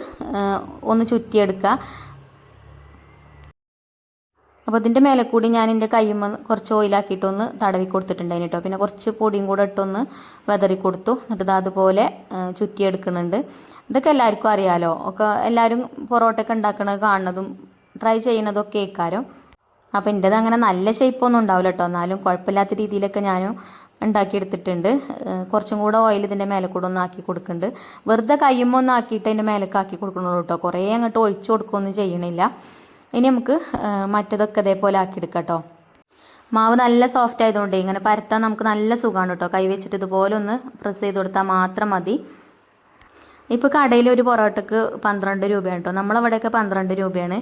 A: ഒന്ന് ചുറ്റിയെടുക്കുക. അപ്പോൾ ഇതിന്റെ മേലെ കൂടി ഞാൻ എന്റെ കയ്യുമ്മ കുറച്ച് ഓയിലാക്കിയിട്ടൊന്ന് തടവി കൊടുത്തിട്ടുണ്ടായിരുന്നു കേട്ടോ പിന്നെ കുറച്ച് പൊടിയും കൂടെ ഇട്ടൊന്ന് വെതറി കൊടുത്തു. എന്നിട്ട് അതുപോലെ ചുറ്റിയെടുക്കുന്നുണ്ട്. ഇതൊക്കെ എല്ലാവർക്കും അറിയാലോ. ഒക്കെ എല്ലാവരും പൊറോട്ടയൊക്കെ ഉണ്ടാക്കണത് കാണുന്നതും ട്രൈ ചെയ്യണതൊക്കെ കേൾക്കാരും അപ്പോൾ എന്റെത് അങ്ങനെ നല്ല ഷേപ്പൊന്നും ഉണ്ടാവില്ല കേട്ടോ എന്നാലും കുഴപ്പമില്ലാത്ത രീതിയിലൊക്കെ ഞാനും ഉണ്ടാക്കിയെടുത്തിട്ടുണ്ട്. കുറച്ചും കൂടെ ഓയിൽ ഇതിന്റെ മേലെ കൂടെ ഒന്ന് ആക്കി കൊടുക്കുന്നുണ്ട്. വെറുതെ കയ്യുമ്പോൾ ഒന്ന് ആക്കിയിട്ട് അതിന്റെ മേലേക്ക് ആക്കി കൊടുക്കണുള്ളൂ കേട്ടോ കുറേ അങ്ങോട്ട് ഒഴിച്ചു കൊടുക്കുകയൊന്നും ചെയ്യണില്ല. ഇനി നമുക്ക് മറ്റതൊക്കെ ഇതേപോലെ ആക്കിയെടുക്കാം കേട്ടോ മാവ് നല്ല സോഫ്റ്റ് ആയതുകൊണ്ട് ഇങ്ങനെ പരത്താൻ നമുക്ക് നല്ല സുഖമാണ് കേട്ടോ കൈ വെച്ചിട്ട് ഇതുപോലെ ഒന്ന് പ്രസ് ചെയ്ത് കൊടുത്താൽ മാത്രം മതി. ഇപ്പോൾ കടയിൽ ഒരു പൊറോട്ടക്ക് പന്ത്രണ്ട് രൂപയാണ് കേട്ടോ നമ്മളവിടെയൊക്കെ പന്ത്രണ്ട് രൂപയാണ്.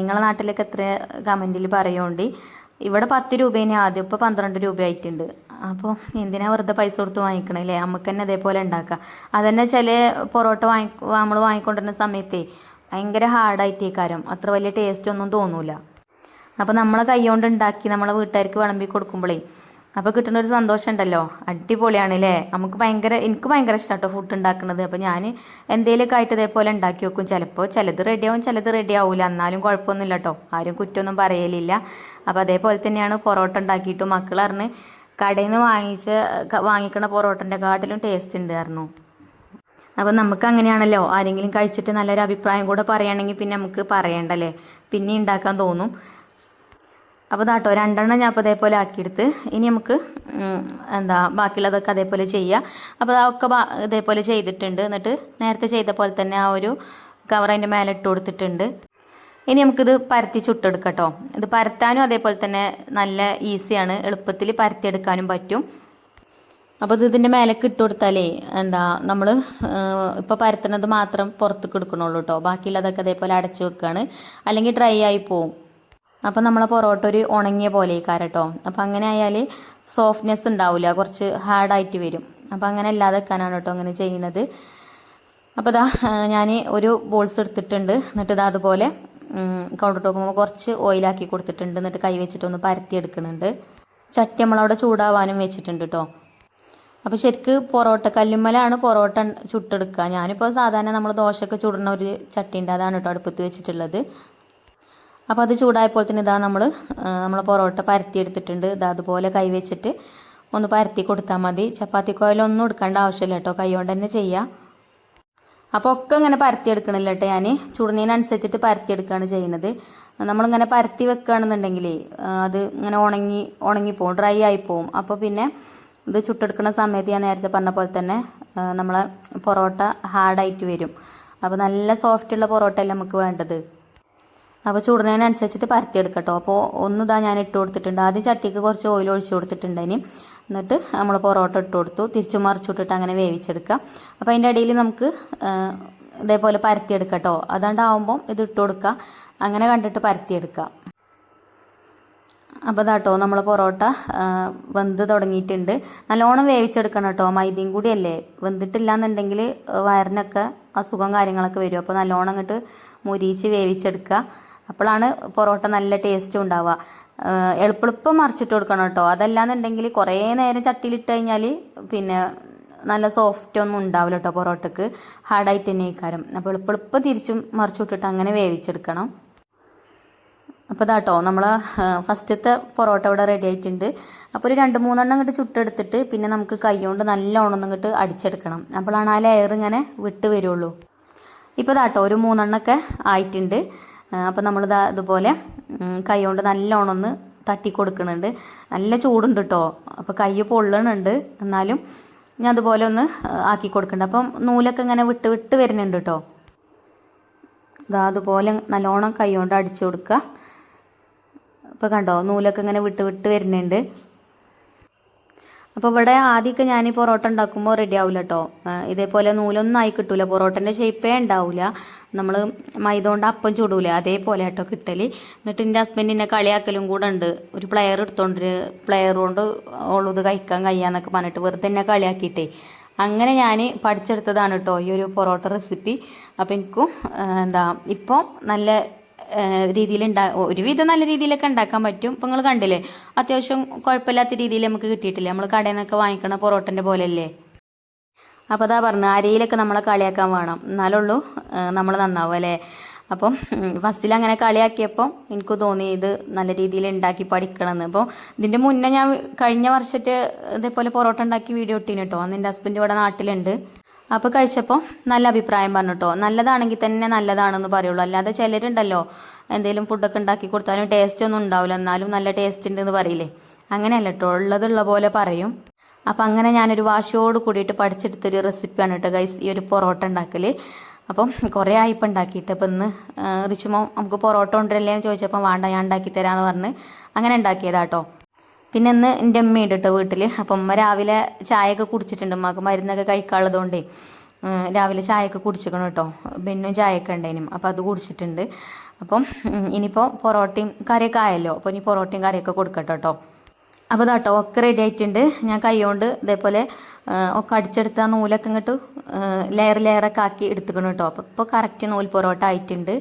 A: നിങ്ങളെ നാട്ടിലൊക്കെ എത്ര കമന്റിൽ പറയുകൊണ്ട് ഇവിടെ പത്ത് രൂപേനെ ആദ്യം. ഇപ്പോൾ പന്ത്രണ്ട് രൂപ ആയിട്ടുണ്ട് അപ്പോൾ എന്തിനാ വെറുതെ പൈസ കൊടുത്ത് വാങ്ങിക്കണല്ലേ നമുക്ക് തന്നെ അതേപോലെ ഉണ്ടാക്കാം അതന്നെ ചില പൊറോട്ട വാങ്ങി നമ്മൾ വാങ്ങിക്കൊണ്ടിരുന്ന സമയത്തേ ഭയങ്കര ഹാർഡായിട്ടേക്കാരം. അത്ര വലിയ ടേസ്റ്റ് ഒന്നും തോന്നൂല. അപ്പോൾ നമ്മളെ കൈകൊണ്ട് ഉണ്ടാക്കി നമ്മളെ വീട്ടുകാർക്ക് വിളമ്പി കൊടുക്കുമ്പോഴേ അപ്പോൾ കിട്ടുന്ന ഒരു സന്തോഷം ഉണ്ടല്ലോ അടിപൊളിയാണ് അല്ലേ നമുക്ക് ഭയങ്കര എനിക്ക് ഭയങ്കര ഇഷ്ടമാണ് കേട്ടോ ഫുഡ് ഉണ്ടാക്കുന്നത്. അപ്പോൾ ഞാൻ എന്തെങ്കിലുമൊക്കെ ആയിട്ട് ഇതേപോലെ ഉണ്ടാക്കി വെക്കും. ചിലപ്പോൾ ചിലത് റെഡിയാവും ചിലത് റെഡി ആവില്ല എന്നാലും കുഴപ്പമൊന്നുമില്ല കേട്ടോ ആരും കുറ്റമൊന്നും പറയലില്ല. അപ്പോൾ അതേപോലെ തന്നെയാണ് പൊറോട്ട ഉണ്ടാക്കിയിട്ട്. മക്കൾ കടയിൽ നിന്ന് വാങ്ങിച്ച വാങ്ങിക്കണ പൊറോട്ടന്റെ കാട്ടിലും ടേസ്റ്റ് ഉണ്ട് പറഞ്ഞു അപ്പം നമുക്ക് അങ്ങനെയാണല്ലോ ആരെങ്കിലും കഴിച്ചിട്ട് നല്ലൊരു അഭിപ്രായം കൂടെ പറയുകയാണെങ്കിൽ പിന്നെ നമുക്ക് പറയണ്ടല്ലേ? പിന്നെ ഉണ്ടാക്കാൻ തോന്നും. അപ്പോൾ ദാട്ടോ രണ്ടെണ്ണം ഞാൻ അപ്പോൾ അതേപോലെ ആക്കിയെടുത്ത്. ഇനി നമുക്ക് എന്താ ബാക്കിയുള്ളതൊക്കെ അതേപോലെ ചെയ്യുക അപ്പോൾ അതൊക്കെ ഇതേപോലെ ചെയ്തിട്ടുണ്ട്. എന്നിട്ട് നേരത്തെ ചെയ്ത പോലെ തന്നെ ആ ഒരു കവർ അതിന്റെ മേലെ ഇട്ട് കൊടുത്തിട്ടുണ്ട്. ഇനി നമുക്കിത് പരത്തി ചുട്ടെടുക്കാം കേട്ടോ ഇത് പരത്താനും അതേപോലെ തന്നെ നല്ല ഈസിയാണ്. എളുപ്പത്തിൽ പരത്തിയെടുക്കാനും പറ്റും. അപ്പോൾ ഇത് ഇതിന്റെ മേലേക്ക് ഇട്ട് കൊടുത്താലേ എന്താ നമ്മൾ ഇപ്പോൾ പരത്തണത് മാത്രം പുറത്തേക്ക് എടുക്കണുള്ളൂ കേട്ടോ ബാക്കിയുള്ളതൊക്കെ അതേപോലെ അടച്ചു വെക്കുകയാണ് അല്ലെങ്കിൽ ഡ്രൈ ആയി പോവും. അപ്പോൾ നമ്മളെ പൊറോട്ട ഒരു ഉണങ്ങിയ പോലെ കേട്ടോ അപ്പോൾ അങ്ങനെ ആയാൽ സോഫ്റ്റ്നെസ് ഉണ്ടാവില്ല കുറച്ച് ഹാർഡായിട്ട് വരും. അപ്പോൾ അങ്ങനെ അല്ലാതെ വെക്കാനാണ് കേട്ടോ അങ്ങനെ ചെയ്യുന്നത്. അപ്പോൾ ഇതാ ഞാൻ ഒരു ബോൾസ് എടുത്തിട്ടുണ്ട്. എന്നിട്ട് ഇതാ അതുപോലെ കൗണ്ടർ ടോപ്പ് കുറച്ച് ഓയിലാക്കി കൊടുത്തിട്ടുണ്ട്. എന്നിട്ട് കൈ വെച്ചിട്ടൊന്ന് പരത്തി എടുക്കുന്നുണ്ട്. ചട്ടി നമ്മളവിടെ ചൂടാവാനും വെച്ചിട്ടുണ്ട് കേട്ടോ അപ്പോൾ ശരിക്ക് പൊറോട്ട കല്ലുമ്മലാണ് പൊറോട്ട ചുട്ടെടുക്കുക. ഞാനിപ്പോൾ സാധാരണ നമ്മൾ ദോശയൊക്കെ ചുടുന്ന ഒരു ചട്ടി ഉണ്ട് അതാണ് കേട്ടോ അടുപ്പത്ത് വെച്ചിട്ടുള്ളത്. അപ്പോൾ അത് ചൂടായപ്പോൾ തന്നെ ഇതാ നമ്മൾ നമ്മൾ പൊറോട്ട പരത്തി എടുത്തിട്ടുണ്ട് ഇതാ അതുപോലെ കൈ വെച്ചിട്ട് ഒന്ന് പരത്തി കൊടുത്താൽ മതി. ചപ്പാത്തി കോയിലൊന്നും എടുക്കേണ്ട ആവശ്യമില്ല കേട്ടോ കൈകൊണ്ട് തന്നെ ചെയ്യാം. അപ്പോൾ ഒക്കെ ഇങ്ങനെ പരത്തി എടുക്കണില്ല കേട്ടോ ഞാൻ ചുടുന്നതിനനുസരിച്ചിട്ട് പരത്തി എടുക്കുകയാണ് ചെയ്യുന്നത്. നമ്മളിങ്ങനെ പരത്തി വെക്കുകയാണെന്നുണ്ടെങ്കിൽ അത് ഇങ്ങനെ ഉണങ്ങി ഉണങ്ങിപ്പോവും ഡ്രൈ ആയി അപ്പോൾ പിന്നെ ഇത് ചുട്ടെടുക്കുന്ന സമയത്ത് ഞാൻ നേരത്തെ പറഞ്ഞ പോലെ തന്നെ നമ്മളെ പൊറോട്ട ഹാർഡായിട്ട് വരും. അപ്പോൾ നല്ല സോഫ്റ്റുള്ള പൊറോട്ട അല്ലേ നമുക്ക് വേണ്ടത്? അപ്പോൾ ചുടുന്നതിനനുസരിച്ചിട്ട് പരത്തിയെടുക്കാം കേട്ടോ അപ്പോൾ ഒന്ന് ഇതാ ഞാൻ ഇട്ട് കൊടുത്തിട്ടുണ്ട്. ആദ്യം ചട്ടിക്ക് കുറച്ച് ഓയിൽ ഒഴിച്ചു കൊടുത്തിട്ടുണ്ട് ഇനി. എന്നിട്ട് നമ്മൾ പൊറോട്ട ഇട്ട് കൊടുത്തു. തിരിച്ചു മറിച്ചിട്ടിട്ട് അങ്ങനെ വേവിച്ചെടുക്കാം അപ്പോൾ അതിന്റെ ഇടയിൽ നമുക്ക് ഇതേപോലെ പരത്തിയെടുക്കാം കേട്ടോ അതാണ്ടാവുമ്പം ഇത് ഇട്ട് കൊടുക്കുക. അങ്ങനെ കണ്ടിട്ട് പരത്തിയെടുക്കുക അപ്പോൾ ഇതാട്ടോ നമ്മൾ പൊറോട്ട വെന്ത് തുടങ്ങിയിട്ടുണ്ട്. നല്ലോണം വേവിച്ചെടുക്കണം കേട്ടോ മൈദയും കൂടിയല്ലേ വെന്തിട്ടില്ല എന്നുണ്ടെങ്കിൽ വയറിനൊക്കെ അസുഖം കാര്യങ്ങളൊക്കെ വരും. അപ്പോൾ നല്ലോണം അങ്ങോട്ട് മുരിച്ച് വേവിച്ചെടുക്കുക അപ്പോഴാണ് പൊറോട്ട നല്ല ടേസ്റ്റും ഉണ്ടാവുക. എളുപ്പെളുപ്പം മറിച്ചിട്ട് കൊടുക്കണം കേട്ടോ അതല്ലാന്നുണ്ടെങ്കിൽ കുറേ നേരം ചട്ടിയിലിട്ട് കഴിഞ്ഞാൽ പിന്നെ നല്ല സോഫ്റ്റ് ഒന്നും ഉണ്ടാവില്ല കേട്ടോ പൊറോട്ടക്ക്. ഹാർഡായിട്ട് തന്നെ ഇക്കാരം അപ്പോൾ എളുപ്പെളുപ്പം തിരിച്ചും മറിച്ചിട്ടിട്ട് അങ്ങനെ വേവിച്ചെടുക്കണം. അപ്പോൾ ഇതാട്ടോ നമ്മൾ ഫസ്റ്റത്തെ പൊറോട്ട ഇവിടെ റെഡി ആയിട്ടുണ്ട്. അപ്പോൾ ഒരു രണ്ട് മൂന്നെണ്ണം ഇങ്ങോട്ട് ചുട്ടെടുത്തിട്ട് പിന്നെ നമുക്ക് കൈകൊണ്ട് നല്ലോണം ഇങ്ങോട്ട് അടിച്ചെടുക്കണം. അപ്പോഴാണ് ആ ലെയർ ഇങ്ങനെ വിട്ട് വരുള്ളൂ. ഇപ്പോൾ ഇതാട്ടോ ഒരു മൂന്നെണ്ണമൊക്കെ ആയിട്ടുണ്ട്. അപ്പോൾ നമ്മളിതാ ഇതുപോലെ കൈകൊണ്ട് നല്ലോണം ഒന്ന് തട്ടി കൊടുക്കുന്നുണ്ട് നല്ല ചൂടുണ്ട് കേട്ടോ അപ്പോൾ കൈ പൊള്ളണുണ്ട്. എന്നാലും ഞാൻ അതുപോലെ ഒന്ന് ആക്കി കൊടുക്കുന്നുണ്ട് അപ്പം നൂലൊക്കെ ഇങ്ങനെ വിട്ട് വിട്ട് വരുന്നുണ്ട് കേട്ടോ ഇതാ അതുപോലെ നല്ലോണം കൈ കൊണ്ട് അടിച്ചു കൊടുക്കുക. ഇപ്പോൾ കണ്ടോ നൂലൊക്കെ ഇങ്ങനെ വിട്ട് വിട്ട് വരുന്നുണ്ട്. അപ്പോൾ ഇവിടെ ആദ്യമൊക്കെ ഞാൻ ഈ പൊറോട്ട ഉണ്ടാക്കുമ്പോൾ റെഡി ആവില്ല കേട്ടോ ഇതേപോലെ നൂലൊന്നും ആയി കിട്ടൂല. പൊറോട്ടന്റെ ഷേപ്പേ ഉണ്ടാവില്ല നമ്മൾ മൈദ കൊണ്ട് അപ്പം ചൂടൂല. അതേപോലെ കേട്ടോ കിട്ടൽ എന്നിട്ട് എന്റെ ഹസ്ബൻഡിനെ കളിയാക്കലും കൂടെ ഉണ്ട്. ഒരു പ്ലെയർ എടുത്തോണ്ട് പ്ലെയർ കൊണ്ട് ഉള്ളത് കഴിക്കാൻ കഴിയാന്നൊക്കെ പറഞ്ഞിട്ട് വെറുതെ എന്നെ കളിയാക്കിയിട്ടേ. അങ്ങനെ ഞാൻ പഠിച്ചെടുത്തതാണ് കേട്ടോ ഈ ഒരു പൊറോട്ട റെസിപ്പി അപ്പോൾ എനിക്കും എന്താ ഇപ്പോൾ നല്ല രീതിയിൽ ഉണ്ടാ ഒരുവിധം നല്ല രീതിയിലൊക്കെ ഉണ്ടാക്കാൻ പറ്റും. ഇപ്പം നിങ്ങൾ കണ്ടില്ലേ? അത്യാവശ്യം കുഴപ്പമില്ലാത്ത രീതിയിൽ നമുക്ക് കിട്ടിയിട്ടില്ല? നമ്മൾ കടയിൽ നിന്നൊക്കെ വാങ്ങിക്കണ പൊറോട്ടന്റെ പോലെയല്ലേ? അപ്പോൾ അതാ പറഞ്ഞു ആരെയിലൊക്കെ നമ്മളെ കളിയാക്കാൻ വേണം. എന്നാലുള്ളൂ നമ്മൾ നന്നാവും അല്ലേ? അപ്പം ഫസ്റ്റിൽ അങ്ങനെ കളിയാക്കിയപ്പോൾ എനിക്ക് തോന്നി ഇത് നല്ല രീതിയിൽ ഉണ്ടാക്കി പഠിക്കണമെന്ന് അപ്പോൾ ഇതിന്റെ മുന്നേ ഞാൻ കഴിഞ്ഞ വർഷത്തെ ഇതേപോലെ പൊറോട്ട ഉണ്ടാക്കി വീഡിയോ ഇട്ടീന് കേട്ടോ അന്ന് എന്റെ ഹസ്ബൻഡ് ഇവിടെ നാട്ടിലുണ്ട്. അപ്പോൾ കഴിച്ചപ്പോൾ നല്ല അഭിപ്രായം പറഞ്ഞു കേട്ടോ നല്ലതാണെങ്കിൽ തന്നെ നല്ലതാണെന്ന് പറയുള്ളൂ. അല്ലാതെ ചിലരുണ്ടല്ലോ എന്തെങ്കിലും ഫുഡൊക്കെ ഉണ്ടാക്കി കൊടുത്താലും ടേസ്റ്റ് ഒന്നും ഉണ്ടാവില്ല. എന്നാലും നല്ല ടേസ്റ്റ് ഉണ്ട് എന്ന് പറയില്ലേ? അങ്ങനെയല്ല കേട്ടോ ഉള്ളതുള്ള പോലെ പറയും. അപ്പം അങ്ങനെ ഞാനൊരു വാശിയോട് കൂടിയിട്ട് പഠിച്ചെടുത്തൊരു റെസിപ്പിയാണ് കേട്ടോ ഗൈസ് ഈ ഒരു പൊറോട്ട ഉണ്ടാക്കൽ അപ്പം കുറേ ആയിപ്പം ഉണ്ടാക്കിയിട്ട്. അപ്പം ഇന്ന് റിച്ചുമോ നമുക്ക് പൊറോട്ട ഉണ്ടല്ലേ എന്ന് ചോദിച്ചപ്പോൾ വേണ്ട ഞാൻ ഉണ്ടാക്കി തരാമെന്ന് പറഞ്ഞ്. അങ്ങനെ ഉണ്ടാക്കിയതാട്ടോ പിന്നെ ഇന്ന് എന്റെ അമ്മയുണ്ട് കേട്ടോ വീട്ടിൽ അപ്പം അമ്മ രാവിലെ ചായയൊക്കെ കുടിച്ചിട്ടുണ്ട്. അമ്മയ്ക്ക് മരുന്നൊക്കെ കഴിക്കാനുള്ളതുകൊണ്ടേ രാവിലെ ചായയൊക്കെ കുടിച്ചിക്കണം കേട്ടോ. ബെന്നും ചായയൊക്കെ ഉണ്ടായിനും അപ്പോൾ അത് കുടിച്ചിട്ടുണ്ട്. അപ്പം ഇനിയിപ്പോൾ പൊറോട്ടയും കറിയൊക്കെ ആയല്ലോ. അപ്പോൾ ഇനി പൊറോട്ടയും കറിയൊക്കെ കൊടുക്കട്ടോ കേട്ടോ. അപ്പോൾ ഇതാട്ടോ ഒക്കെ റെഡി ആയിട്ടുണ്ട്. ഞാൻ കൈകൊണ്ട് ഇതേപോലെ ഒക്കെ അടിച്ചെടുത്ത നൂലൊക്കെ ഇങ്ങോട്ട് ലെയർ ലെയറൊക്കെ ആക്കി എടുത്തുക്കണം കേട്ടോ. അപ്പോൾ ഇപ്പോൾ കറക്റ്റ് നൂൽ പൊറോട്ട ആയിട്ടുണ്ട്.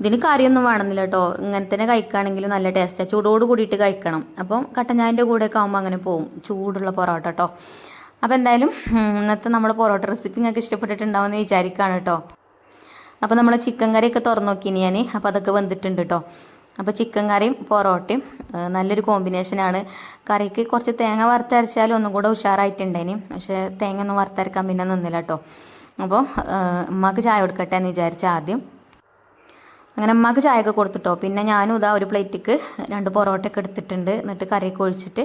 A: ഇതിന് കറിയൊന്നും വേണമെന്നില്ല കേട്ടോ ഇങ്ങനെ തന്നെ കഴിക്കുകയാണെങ്കിൽ നല്ല ടേസ്റ്റാണ് ചൂടോട് കൂടിയിട്ട് കഴിക്കണം. അപ്പം കട്ടഞ്ഞായന്റെ കൂടെയൊക്കെ ആകുമ്പോൾ അങ്ങനെ പോകും ചൂടുള്ള പൊറോട്ട കേട്ടോ അപ്പോൾ എന്തായാലും ഇന്നത്തെ നമ്മുടെ പൊറോട്ട റെസിപ്പി നിങ്ങൾക്ക് ഇഷ്ടപ്പെട്ടിട്ടുണ്ടാവുമെന്ന് വിചാരിക്കുകയാണ് കേട്ടോ അപ്പോൾ നമ്മൾ ചിക്കൻ കറിയൊക്കെ തുറന്നു നോക്കി ഞാൻ അപ്പോൾ അതൊക്കെ വന്നിട്ടുണ്ട് കേട്ടോ അപ്പോൾ ചിക്കൻ കറിയും പൊറോട്ടയും നല്ലൊരു കോമ്പിനേഷനാണ് കറിക്ക് കുറച്ച് തേങ്ങ വറുത്തരച്ചാലും ഒന്നും കൂടെ ഉഷാറായിട്ടുണ്ടേനി പക്ഷേ തേങ്ങ ഒന്നും വറുത്തരക്കാൻ പിന്നെ നിന്നില്ല കേട്ടോ അപ്പോൾ ഉമ്മക്ക് ചായ കൊടുക്കട്ടെ എന്ന് വിചാരിച്ച ആദ്യം അങ്ങനെ അമ്മയ്ക്ക് ചായയൊക്കെ കൊടുത്തിട്ടോ. പിന്നെ ഞാനും ഇതാ ഒരു പ്ലേറ്റിക്ക് രണ്ട് പൊറോട്ടയൊക്കെ എടുത്തിട്ടുണ്ട്. എന്നിട്ട് കറിയൊക്കെ ഒഴിച്ചിട്ട്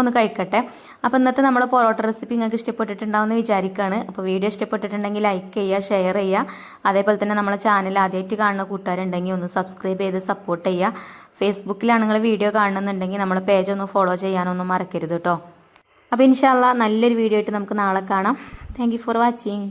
A: ഒന്ന് കഴിക്കട്ടെ. അപ്പോൾ ഇന്നത്തെ നമ്മളെ പൊറോട്ട റെസിപ്പി നിങ്ങൾക്ക് ഇഷ്ടപ്പെട്ടിട്ടുണ്ടാവുമെന്ന് വിചാരിക്കുകയാണ് അപ്പോൾ വീഡിയോ ഇഷ്ടപ്പെട്ടിട്ടുണ്ടെങ്കിൽ ലൈക്ക് ചെയ്യുക ഷെയർ ചെയ്യുക. അതേപോലെ തന്നെ നമ്മളെ ചാനൽ ആദ്യമായിട്ട് കാണുന്ന കൂട്ടുകാരുണ്ടെങ്കിൽ ഒന്ന് സബ്സ്ക്രൈബ് ചെയ്ത് സപ്പോർട്ട് ചെയ്യുക. ഫേസ്ബുക്കിലാണ് നിങ്ങൾ വീഡിയോ കാണുന്നുണ്ടെങ്കിൽ നമ്മളെ പേജ് ഒന്ന് ഫോളോ ചെയ്യാനൊന്നും മറക്കരുത് കേട്ടോ അപ്പോൾ ഇൻഷാല്ല നല്ലൊരു വീഡിയോ ആയിട്ട് നമുക്ക് നാളെ കാണാം. Thank for watching